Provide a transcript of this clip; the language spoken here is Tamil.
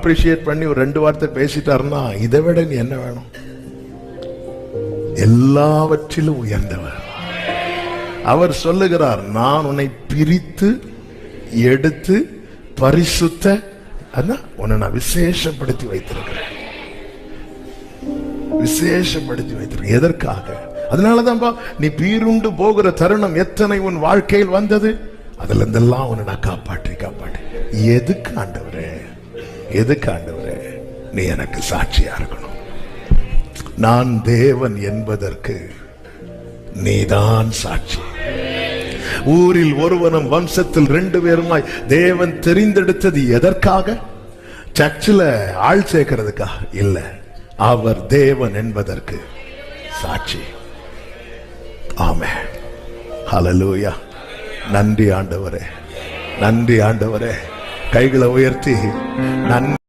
அப்ரிஷியேட் பண்ணி ஒரு ரெண்டு வார்த்தை பேசிட்டாருன்னா இதை விட நீ என்ன வேணும்? எல்லாவற்றிலும் உயர்ந்தவர். அவர் சொல்லுகிறார் நான் உன்னை பிரித்து எடுத்து பரிசுத்த உன்னை நான் விசேஷப்படுத்தி வைத்திருக்கிறேன். விசேஷப்படுத்தி வைத்திருக்கேன் எதற்காக? அதனாலதான்பா நீ பீருண்டு போகிற தருணம் எத்தனை உன் வாழ்க்கையில் வந்தது? அதுல இருந்தெல்லாம் உன்னை நான் காப்பாற்றி காப்பாற்றி. எதுக்கு ஆண்டவரே? எதுக்கு ஆண்டவரே நீ எனக்கு சாட்சியா இருக்கணும். நான் தேவன் என்பதற்கு நீதான் சாட்சி. ஊரில் ஒருவனும் வம்சத்தில் ரெண்டு பேருமாய் தேவன் தெரிந்தெடுத்தது எதற்காக? சர்ச்சில் ஆள் சேர்க்கிறதுக்கா இல்ல அவர் தேவன் என்பதற்கு சாட்சி. ஆமே ஹலலூயா நன்றி ஆண்டவரே. நன்றி ஆண்டவரே. கைகளை உயர்த்தி நன்றி.